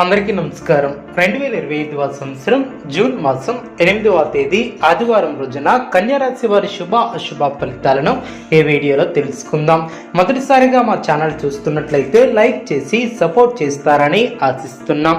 అందరికీ నమస్కారం. రెండు వేల ఇరవై ఐదవ సంవత్సరం జూన్ మాసం ఎనిమిదవ తేదీ ఆదివారం రోజున కన్యారాశి వారి శుభ అశుభ ఫలితాలను ఈ వీడియోలో తెలుసుకుందాం. మొదటిసారిగా మా ఛానల్ చూస్తున్నట్లయితే లైక్ చేసి సపోర్ట్ చేస్తారని ఆశిస్తున్నాం.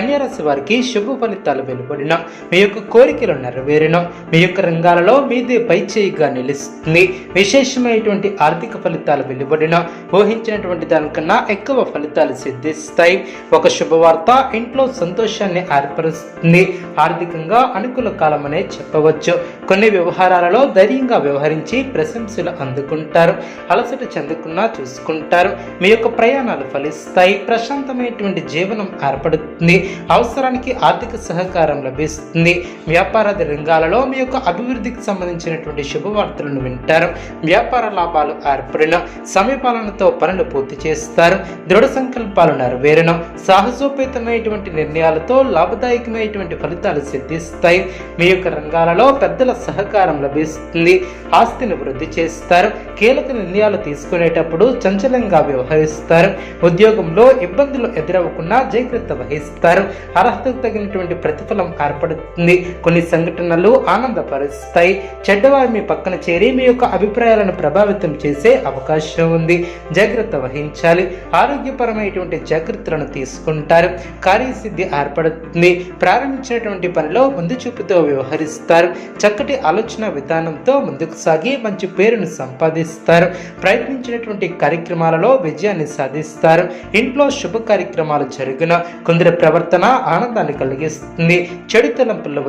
కన్యారాశి వారికి శుభ ఫలితాలు వెలువడిన. మీ యొక్క కోరికలు నెరవేరిన. మీ యొక్క రంగాలలో మీదే పై చేయిగా నిలుస్తుంది. విశేషమైనటువంటి ఆర్థిక ఫలితాలు వెలువడిన. ఊహించినటువంటి దానికన్నా ఎక్కువ ఫలితాలు సిద్ధిస్తాయి. ఒక శుభవార్త ఇంట్లో సంతోషాన్ని ఏర్పరుస్తుంది. ఆర్థికంగా అనుకూల కాలం అనే చెప్పవచ్చు. కొన్ని వ్యవహారాలలో ధైర్యంగా వ్యవహరించి ప్రశంసలు అందుకుంటారు. అలసట చెందకుండా చూసుకుంటారు. మీ యొక్క ప్రయాణాలు ఫలిస్తాయి. ప్రశాంతమైనటువంటి జీవనం ఏర్పడుతుంది. అవసరానికి ఆర్థిక సహకారం లభిస్తుంది. వ్యాపారాది రంగాలలో మీ యొక్క అభివృద్ధికి సంబంధించినటువంటి శుభవార్తలను వింటారు. వ్యాపార లాభాలు ఏర్పడిన సమయపాలనతో పనులు పూర్తి చేస్తారు. దృఢ సంకల్పాలు నెరవేరడం సాహసోపేతమైనటువంటి నిర్ణయాలతో లాభదాయకమైనటువంటి ఫలితాలు సిద్ధిస్తాయి. మీ యొక్క రంగాలలో పెద్దల సహకారం లభిస్తుంది. ఆస్తిని వృద్ధి చేస్తారు. కీలక నిర్ణయాలు తీసుకునేటప్పుడు చంచలంగా వ్యవహరిస్తారు. ఉద్యోగంలో ఇబ్బందులు ఎదురవ్వకుండా జాగ్రత్త వహిస్తారు. అర్హతకు తగినటువంటి ప్రతిఫలం ఏర్పడుతుంది. కొన్ని సంఘటనలు ఆనందపరుస్తాయి. చెడ్డవారు మీ పక్కన చేరి మీ యొక్క అభిప్రాయాలను ప్రభావితం చేసే అవకాశం ఉంది. జాగ్రత్త వహించాలి. ఆరోగ్యపరమైనటువంటి జాగ్రత్తలను తీసుకుంటారు. కార్యసిద్ధి ఏర్పడుతుంది. ప్రారంభించినటువంటి పనిలో ముందు చూపుతో వ్యవహరిస్తారు. చక్కటి ఆలోచన విధానంతో ముందుకు సాగి మంచి పేరును సంపాదిస్తారు. ప్రయత్నించినటువంటి కార్యక్రమాలలో విజయాన్ని సాధిస్తారు. ఇంట్లో శుభ కార్యక్రమాలు జరిగిన. కొందరు ప్రవర్తన ఆనందాన్ని కలిగిస్తుంది. చెడు తలంపుల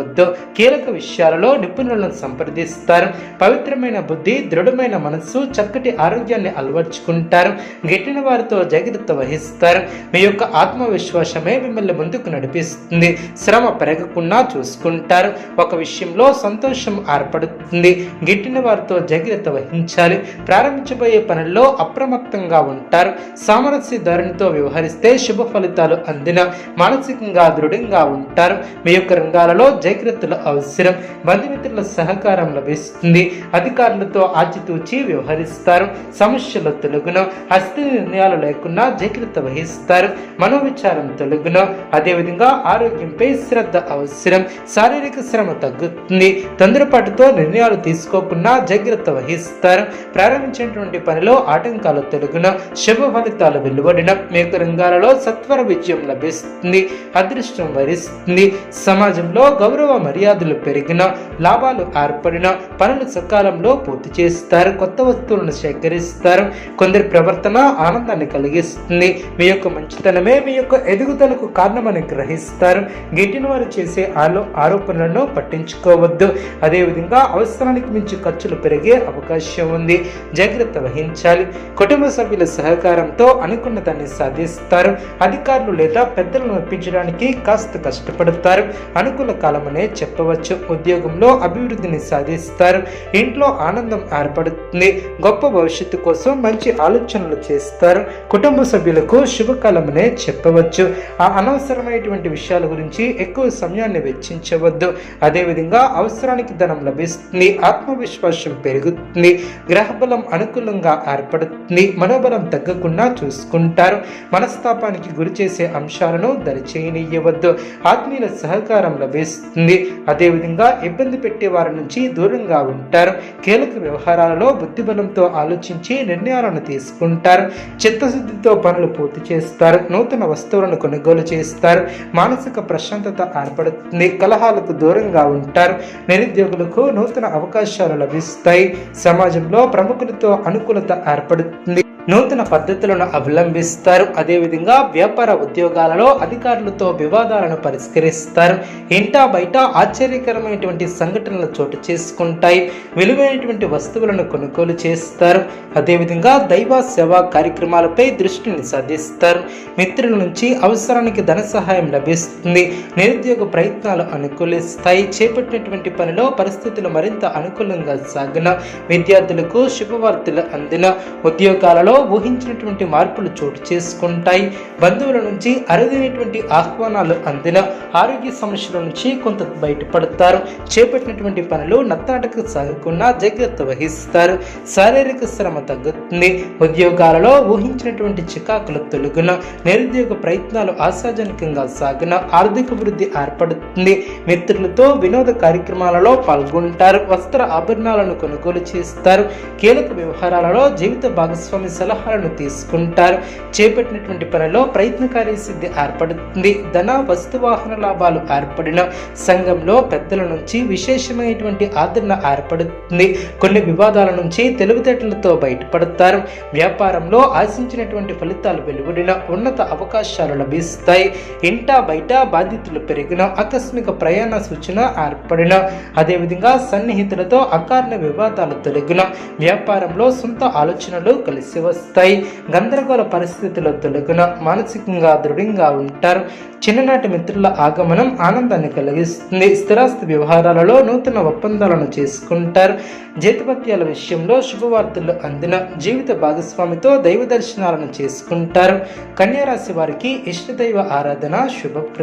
కీలక విషయాలలో నిపుణులను సంప్రదిస్తారు. పవిత్రమైన బుద్ధి దృఢమైన మనస్సు చక్కటి ఆరోగ్యాన్ని అలవర్చుకుంటారు. గెట్టిన వారితో జాగ్రత్త వహిస్తారు. మీ యొక్క ఆత్మవిశ్వాసమే మిమ్మల్ని ముందుకు నడిపిస్తుంది. శ్రమ పెరగకుండా చూసుకుంటారు. ఒక విషయంలో సంతోషం ఏర్పడుతుంది. గిట్టిన వారితో జాగ్రత్త వహించాలి. ప్రారంభించబోయే పనుల్లో అప్రమత్తంగా ఉంటారు. సామరస్య ధోరణితో వ్యవహరిస్తే శుభ ఫలితాలు అందిన మానసిక మానసికంగా దృఢంగా ఉంటారు. మీ యొక్క రంగాలలో జాగ్రత్తలు అవసరం. బంధుమిత్రుల సహకారం లభిస్తుంది. అధికారులతో ఆచితూచి వ్యవహరిస్తారు. సమస్యల తొలగున హస్తి నిర్ణయాలు లేకుండా జాగ్రత్త వహిస్తారు. మనోవిచారం తొలగున అదేవిధంగా ఆరోగ్యంపై శ్రద్ధ అవసరం. శారీరక శ్రమ తగ్గుతుంది. తొందరపాటుతో నిర్ణయాలు తీసుకోకుండా జాగ్రత్త వహిస్తారు. ప్రారంభించినటువంటి పనిలో ఆటంకాలు తొలగున శుభ ఫలితాలు వెలువడిన మీ యొక్క రంగాలలో సత్వర విజయం లభిస్తుంది. అదృష్టం వరిస్తుంది. సమాజంలో గౌరవ మర్యాదలు పెరిగిన లాభాలు ఏర్పడిన పనులు సకాలంలో పూర్తి చేస్తారు కొత్త వస్తువులను సేకరిస్తారు. కొందరి ప్రవర్తన ఆనందాన్ని కలిగిస్తుంది. మీ యొక్క మంచితనమే మీ యొక్క ఎదుగుదలకు కారణమని గ్రహిస్తారు. గిట్టిన వారు చేసే ఆలో ఆరోపణలను పట్టించుకోవద్దు. అదేవిధంగా అవసరానికి మించి ఖర్చులు పెరిగే అవకాశం ఉంది. జాగ్రత్త వహించాలి. కుటుంబ సభ్యుల సహకారంతో అనుకున్న దాన్ని సాధిస్తారు. అధికారులు లేదా పెద్దలను సాధించడానికి కాస్త కష్టపడతారు. అనుకూల కాలమనే చెప్పవచ్చు. ఉద్యోగంలో అభివృద్ధిని సాధిస్తారు. ఇంట్లో ఆనందం ఏర్పడుతుంది. గొప్ప భవిష్యత్తు కోసం మంచి ఆలోచనలు చేస్తారు. కుటుంబ సభ్యులకు శుభకాలమనే చెప్పవచ్చు. ఆ అనవసరమైనటువంటి విషయాల గురించి ఎక్కువ సమయాన్ని వెచ్చించవద్దు. అదేవిధంగా అవసరానికి ధనం లభిస్తుంది. ఆత్మవిశ్వాసం పెరుగుతుంది. గ్రహబలం అనుకూలంగా ఏర్పడుతుంది. మనోబలం తగ్గకుండా చూసుకుంటారు. మనస్తాపానికి గురి చేసే అంశాలను దరిచేయనియ్యవద్దు ఆత్మీయుల సహకారం లభిస్తుంది. అదేవిధంగా ఇబ్బంది పెట్టే వారి నుంచి దూరంగా ఉంటారు. కీలక వ్యవహారాలలో బుద్ధిబలంతో ఆలోచించి నిర్ణయాలను తీసుకుంటారు. చిత్తశుద్ధితో పనులు పూర్తి చేస్తారు. నూతన వస్తువులను కొనుగోలు చేస్తారు. మానసిక ప్రశాంతత ఏర్పడుతుంది. కలహాలకు దూరంగా ఉంటారు. నిరుద్యోగులకు నూతన అవకాశాలు లభిస్తాయి. సమాజంలో ప్రముఖులతో అనుకూలత ఏర్పడుతుంది. నూతన పద్ధతులను అవలంబిస్తారు. అదేవిధంగా వ్యాపార ఉద్యోగాలలో అధికారులతో వివాదాలను పరిష్కరిస్తారు. ఇంటా బయట ఆశ్చర్యకరమైనటువంటి సంఘటనలు చోటు చేసుకుంటాయి. విలువైనటువంటి వస్తువులను కొనుగోలు చేస్తారు. అదేవిధంగా దైవ సేవా కార్యక్రమాలపై దృష్టిని సాధిస్తారు. మిత్రుల నుంచి అవసరానికి ధన సహాయం లభిస్తుంది. నిరుద్యోగ ప్రయత్నాలు అనుకూలిస్తాయి. చేపట్టినటువంటి పనిలో పరిస్థితులు మరింత అనుకూలంగా సాగిన విద్యార్థులకు శుభవార్తలు అందిన ఉద్యోగాలలో ఊహించినటువంటి మార్పులు చోటు చేసుకుంటాయి. బంధువుల నుంచి అరుదైనటువంటి ఆహ్వానాలు అందిన ఆరోగ్య సమస్యల నుంచి కొంత బయటపడతారు. చేపట్టినటువంటి పనులు నత్తాటకు సాగకుండా జాగ్రత్త వహిస్తారు. శారీరక శ్రమ తగ్గుతుంది. ఉద్యోగాలలో ఊహించినటువంటి చికాకులు తొలగున నిరుద్యోగ ప్రయత్నాలు ఆశాజనకంగా సాగిన ఆర్థిక వృద్ధి ఏర్పడుతుంది. మిత్రులతో వినోద కార్యక్రమాలలో పాల్గొంటారు. వస్త్ర ఆభరణాలను కొనుగోలు చేస్తారు. కీలక వ్యవహారాలలో జీవిత భాగస్వామి సలహాలను తీసుకుంటారు. చేపట్టినటువంటి పనిలో ప్రయత్నకారి సిద్ధి ఏర్పడుతుంది. ధన వస్తు వాహన లాభాలు ఏర్పడిన సంఘంలో పెద్దల నుంచి విశేషమైనటువంటి ఆదరణ ఏర్పడుతుంది. కొన్ని వివాదాల నుంచి తెలివితేటలతో బయటపడతారు. వ్యాపారంలో ఆశించినటువంటి ఫలితాలు వెలువడిన ఉన్నత అవకాశాలు లభిస్తాయి. ఇంట బయట బాధ్యతలు పెరిగిన ఆకస్మిక ప్రయాణ సూచన ఏర్పడిన అదేవిధంగా సన్నిహితులతో అకారణ వివాదాలు తొలగిన వ్యాపారంలో సొంత ఆలోచనలు కలిసి వస్తాయి. గందరగోళ పరిస్థితులు తొలగిన మానసికంగా దృఢంగా ఉంటారు. చిన్ననాటి మిత్రుల ఆగమనం ఆనందాన్ని కలిగిస్తుంది. స్థిరాస్తి వ్యవహారాలలో నూతన ఒప్పందాలను చేసుకుంటారు. జీతపత్యాల విషయంలో శుభవార్తలు అందిన జీవిత భాగస్వామితో దైవ దర్శనాలను చేసుకుంటారు. కన్యారాశి వారికి ఇష్టదైవ ఆరాధన శుభ